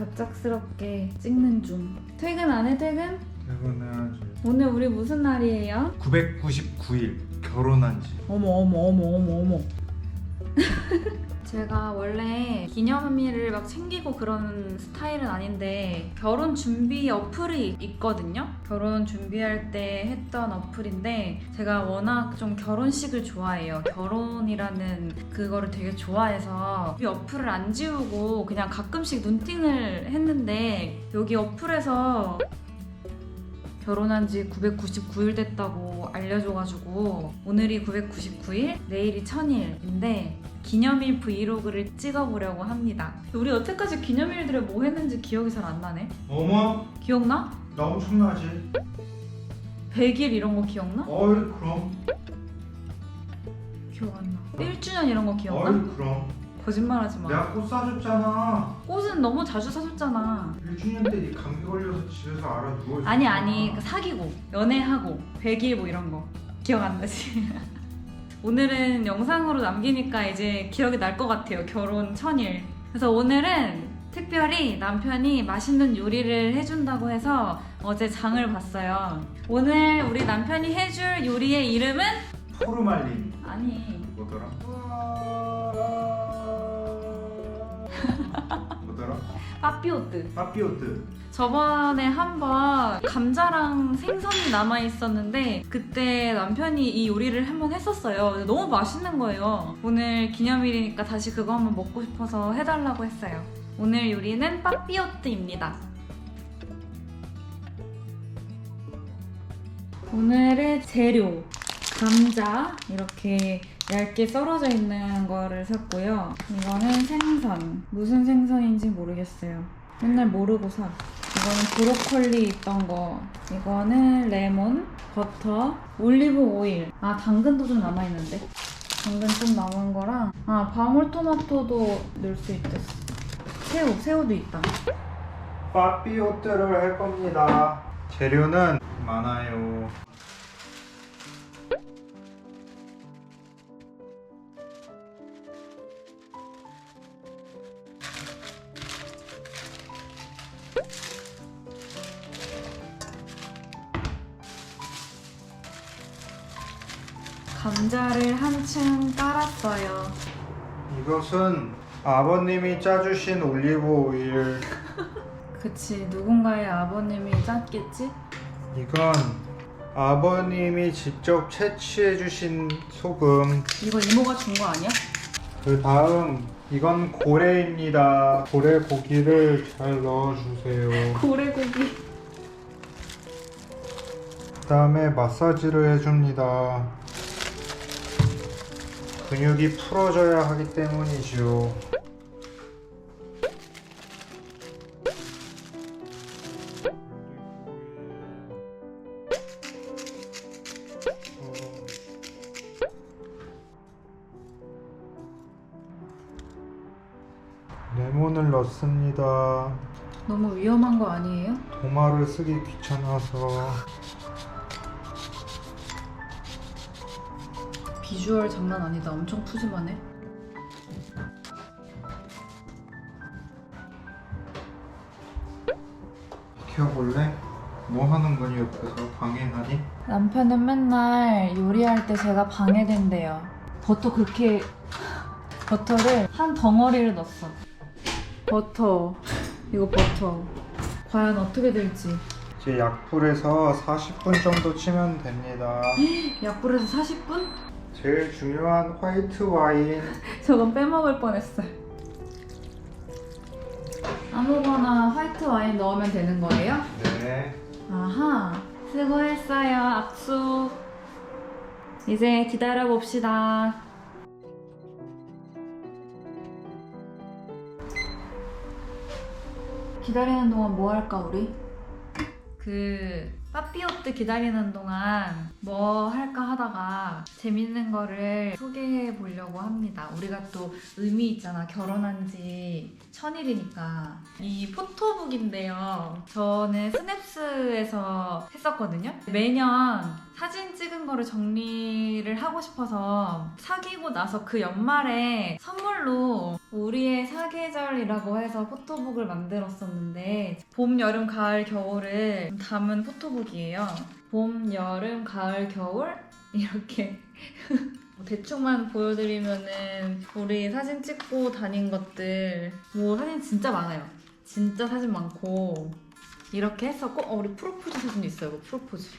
갑작스럽게 찍는 중. 퇴근 안 해, 퇴근? 퇴근해야지. 오늘 우리 무슨 날이에요? 999일 결혼한 지. 어머, 어머, 어머, 어머, 어머. 제가 원래 기념일을 막 챙기고 그런 스타일은 아닌데 결혼 준비 어플이 있거든요. 결혼 준비할 때 했던 어플인데 제가 워낙 좀 결혼식을 좋아해요. 결혼이라는 그거를 되게 좋아해서 이 어플을 안 지우고 그냥 가끔씩 눈팅을 했는데 여기 어플에서 결혼한 지 999일 됐다고 알려줘가지고 오늘이 999일, 내일이 1000일인데 기념일 브이로그를 찍어보려고 합니다. 우리 여태까지 기념일들에 뭐 했는지 기억이 잘 안 나네. 어머, 기억나? 나 엄청나지. 100일 이런 거 기억나? 어이 그럼. 기억 안 나. 1주년 이런 거 기억나? 어이 그럼. 거짓말하지 마. 내가 꽃 사줬잖아. 꽃은 너무 자주 사줬잖아. 1주년 때네 감기 걸려서 집에서 알아 누워 있어. 아니 아니 그 사귀고 연애하고 100일 뭐 이런 거 기억 안 나지? 오늘은 영상으로 남기니까 이제 기억이 날 것 같아요 결혼 천일 그래서 오늘은 특별히 남편이 맛있는 요리를 해준다고 해서 어제 장을 봤어요 오늘 우리 남편이 해줄 요리의 이름은 포르말린. 아니 뭐더라? 뭐더라? 빠삐오뜨 파피오트. 저번에 한번 감자랑 생선이 남아 있었는데 그때 남편이 이 요리를 한번 했었어요. 근데 너무 맛있는 거예요. 오늘 기념일이니까 다시 그거 한번 먹고 싶어서 해달라고 했어요. 오늘 요리는 빠삐오뜨입니다. 오늘의 재료 감자 이렇게 얇게 썰어져 있는 거를 샀고요. 이거는 생선 무슨 생선인지 모르겠어요. 맨날 모르고 사. 이거는 브로콜리 있던 거. 이거는 레몬, 버터, 올리브 오일. 아 당근도 좀 남아 있는데. 당근 좀 남은 거랑 아 방울토마토도 넣을 수 있댔어. 새우, 새우도 있다. 파피오트를 할 겁니다. 재료는 많아요. 감자를 한층 깔았어요. 이것은 아버님이 짜주신 올리브 오일. 그치 누군가의 아버님이 짰겠지? 이건 아버님이 직접 채취해주신 소금. 이거 이모가 준 거 아니야? 그 다음 이건 고래입니다. 고래 고기를 잘 넣어주세요. 고래 고기. 그 다음에 마사지를 해줍니다. 근육이 풀어져야 하기 때문이죠. 레몬을 넣습니다. 너무 위험한 거 아니에요? 도마를 쓰기 귀찮아서 비주얼 장난 아니다. 엄청 푸짐하네. 비켜볼래? 뭐 하는 거니 옆에서 방해하니? 남편은 맨날 요리할 때 제가 방해된대요. 버터 그렇게 버터를 한 덩어리를 넣었어. 버터 이거 버터 과연 어떻게 될지 이제 약불에서 40분 정도 치면 됩니다. 약불에서 40분? 제일 중요한 화이트 와인 저건 빼먹을 뻔했어요. 아무거나 화이트 와인 넣으면 되는 거예요? 네 아하, 수고했어요, 악수. 이제 기다려 봅시다. 기다리는 동안 뭐 할까 우리? 그 빠삐옷도 기다리는 동안 뭐 할까 하다가 재밌는 거를 소개해 보려고 합니다. 우리가 또 의미 있잖아. 결혼한 지 천일이니까. 이 포토북인데요. 저는 스냅스에서 했었거든요. 매년 사진 찍은 거를 정리를 하고 싶어서 사귀고 나서 그 연말에 선물로 우리의 사계절이라고 해서 포토북을 만들었었는데 봄, 여름, 가을, 겨울을 담은 포토북이에요. 봄, 여름, 가을, 겨울 이렇게 뭐 대충만 보여드리면은 우리 사진 찍고 다닌 것들 뭐 사진 진짜 많아요. 진짜 사진 많고 이렇게 했었고 어, 우리 프로포즈 사진도 있어요. 이거 프로포즈.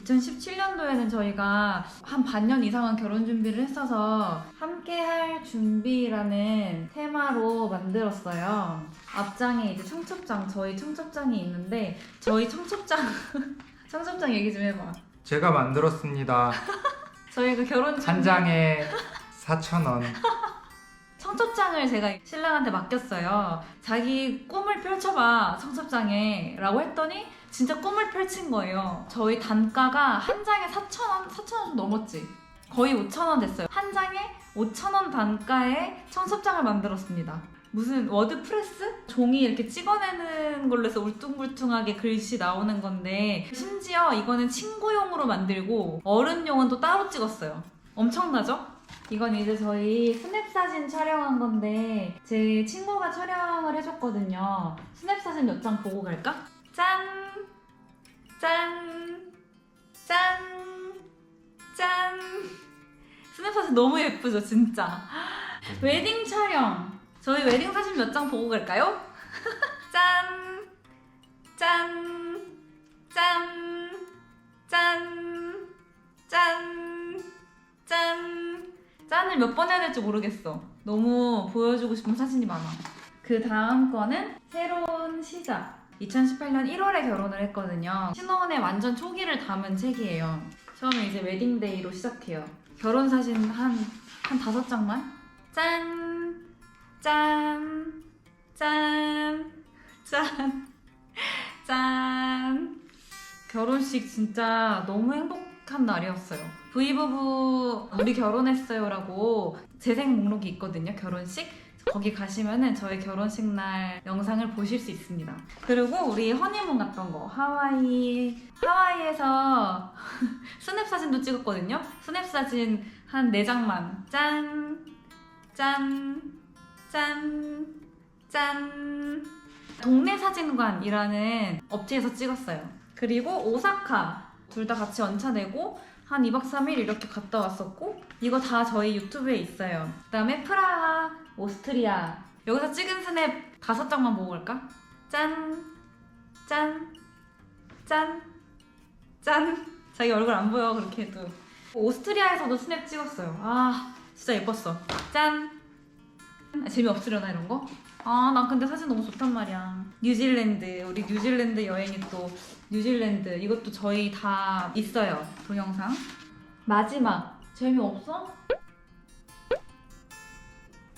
2017년도에는 저희가 한 반년 이상은 결혼 준비를 했어서 함께 할 준비라는 테마로 만들었어요. 앞장에 이제 청첩장, 저희 청첩장이 있는데 저희 청첩장 청첩장 얘기 좀 해봐. 제가 만들었습니다. 저희가 결혼 준비 한 장에 4,000원. 청첩장을 제가 신랑한테 맡겼어요. 자기 꿈을 펼쳐봐, 청첩장에. 라고 했더니 진짜 꿈을 펼친 거예요. 저희 단가가 한 장에 4,000원? 4,000원 좀 넘었지? 거의 5,000원 됐어요. 한 장에 5,000원 단가의 청첩장을 만들었습니다. 무슨 워드프레스? 종이 이렇게 찍어내는 걸로 해서 울퉁불퉁하게 글씨 나오는 건데 심지어 이거는 친구용으로 만들고 어른용은 또 따로 찍었어요. 엄청나죠? 이건 이제 저희 스냅 사진 촬영한 건데 제 친구가 촬영을 해줬거든요. 스냅 사진 몇 장 보고 갈까? 짠! 짠! 짠! 짠! 스냅 사진 너무 예쁘죠, 진짜. 웨딩 촬영. 저희 웨딩 사진 몇 장 보고 갈까요? 짠! 짠! 짠! 짠! 짠! 짠! 짠을 몇 번 해야 될지 모르겠어. 너무 보여주고 싶은 사진이 많아. 그 다음 거는 새로운 시작. 2018년 1월에 결혼을 했거든요. 신혼의 완전 초기를 담은 책이에요. 처음에 이제 웨딩데이로 시작해요. 결혼 사진 한, 한 다섯 장만? 짠! 짠! 짠! 짠! 짠! 결혼식 진짜 너무 행복한 날이었어요. V부부 우리 결혼했어요라고 재생 목록이 있거든요. 결혼식. 거기 가시면은 저희 결혼식 날 영상을 보실 수 있습니다. 그리고 우리 허니문 갔던 거 하와이 하와이에서 스냅 사진도 찍었거든요. 스냅 사진 한 4장만 짠! 짠! 짠! 짠! 동네 사진관이라는 업체에서 찍었어요. 그리고 오사카 둘 다 같이 연차 내고 한 2박 3일 이렇게 갔다 왔었고 이거 다 저희 유튜브에 있어요. 그다음에 프라하, 오스트리아 여기서 찍은 스냅 다섯 장만 보고 갈까? 짠, 짠, 짠, 짠. 자기 얼굴 안 보여 그렇게 해도. 오스트리아에서도 스냅 찍었어요. 아 진짜 예뻤어. 짠. 아, 재미없으려나 이런 거? 아, 나 근데 사진 너무 좋단 말이야. 뉴질랜드, 우리 뉴질랜드 여행이 또 뉴질랜드 이것도 저희 다 있어요 동영상. 마지막 재미없어?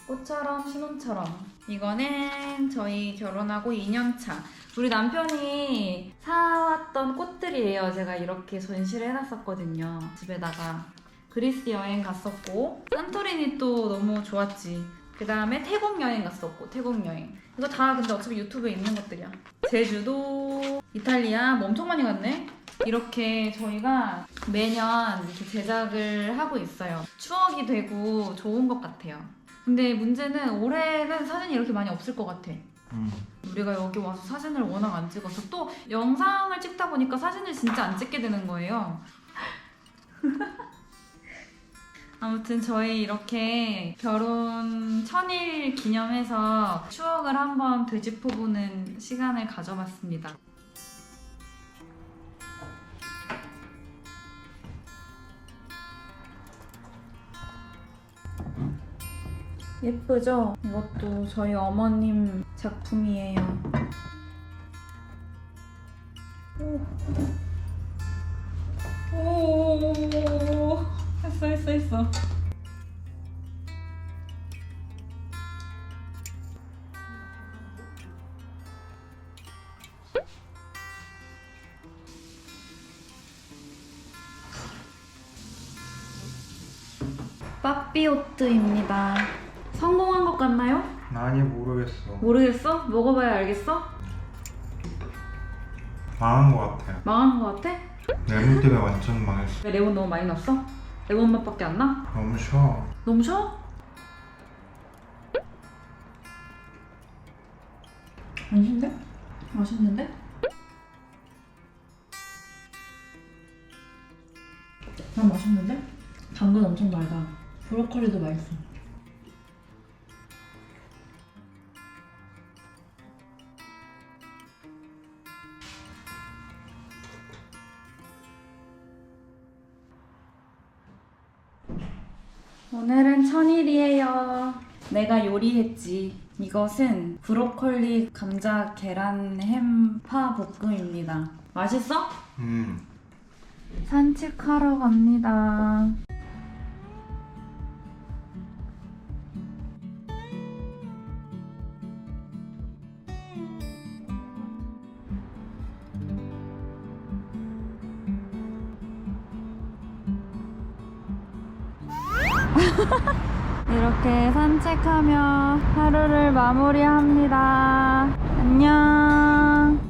꽃처럼 신혼처럼 이거는 저희 결혼하고 2년 차. 우리 남편이 사왔던 꽃들이에요. 제가 이렇게 전시를 해놨었거든요. 집에다가 그리스 여행 갔었고 산토리니 또 너무 좋았지. 그 다음에 태국 여행 갔었고 태국 여행 이거 다 근데 어차피 유튜브에 있는 것들이야 제주도 이탈리아 뭐 엄청 많이 갔네 이렇게 저희가 매년 이렇게 제작을 하고 있어요 추억이 되고 좋은 것 같아요 근데 문제는 올해는 사진이 이렇게 많이 없을 것 같아 음. 우리가 여기 와서 사진을 워낙 안 찍어서 또 영상을 찍다 보니까 사진을 진짜 안 찍게 되는 거예요. 아무튼 저희 이렇게 결혼 천일 기념해서 추억을 한번 되짚어보는 시간을 가져봤습니다. 예쁘죠? 이것도 저희 어머님 작품이에요. 오. 오. 했어, 했어, 했어. 빠삐오트입니다. 아니 모르겠어. 모르겠어? 먹어봐야 알겠어? 망한 것 같아요. 망한 것 같아? 레몬 때문에 완전 망했어. 왜 레몬 너무 많이 넣었어? 레몬 맛밖에 안 나? 너무 쉬워. 너무 셔? 맛있는데? 맛있는데? 난 맛있는데? 당근 엄청 달다. 브로콜리도 맛있어. 오늘은 천일이에요. 내가 요리했지. 이것은 브로콜리, 감자, 계란, 햄, 파 볶음입니다. 맛있어? 음. 산책하러 갑니다. 이렇게 산책하며 하루를 마무리합니다. 안녕.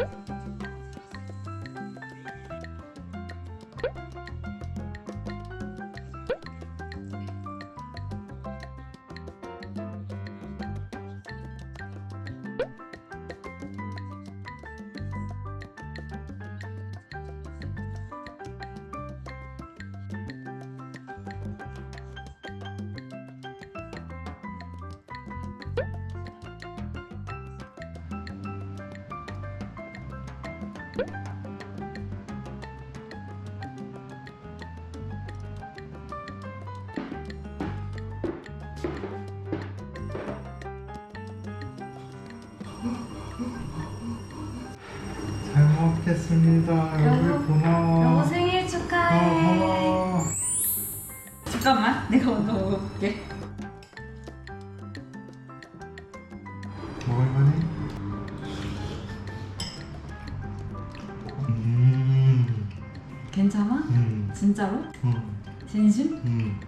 응? 잘 먹겠습니다. 여기 여보, 고마워. 여보 생일 어, 축하해. 고마워. 잠깐만, 내가 먼저 먹어볼게. 먹을만 진짜로? 음. 진심? 음.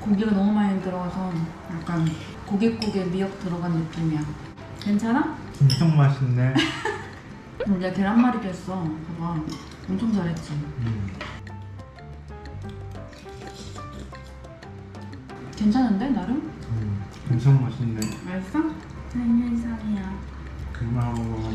고기가 너무 많이 들어가서 약간 고깃국에 미역 들어간 느낌이야. 괜찮아? 엄청 맛있네. 내가 계란말이도 했어. 봐봐. 엄청 잘했지. 음. 괜찮은데 나름? 음. 엄청 맛있네. 맛있어? 생일상이야. 그만 먹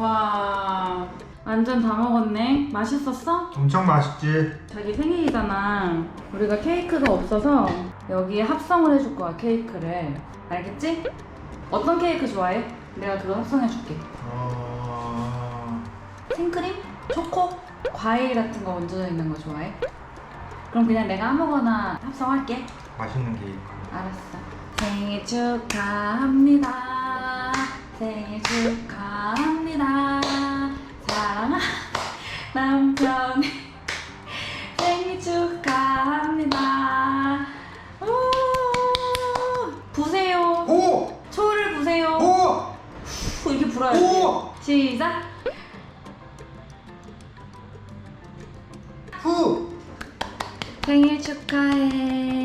와. 완전 다 먹었네. 맛있었어? 엄청 맛있지? 자기 생일이잖아. 우리가 케이크가 없어서 여기에 합성을 해줄 거야, 케이크를. 알겠지? 어떤 케이크 좋아해? 내가 그거 합성해줄게. 어... 생크림? 초코? 과일 같은 거 얹어져 있는 거 좋아해? 그럼 그냥 내가 아무거나 합성할게. 맛있는 게 있고. 알았어. 생일 축하합니다. 생일 축하 합니다. 사랑하는 남편 생일 축하합니다. 우! 부세요. 오! 초를 부세요. 오! 후, 이렇게 불어야지. 오! 시작. 후! 생일 축하해.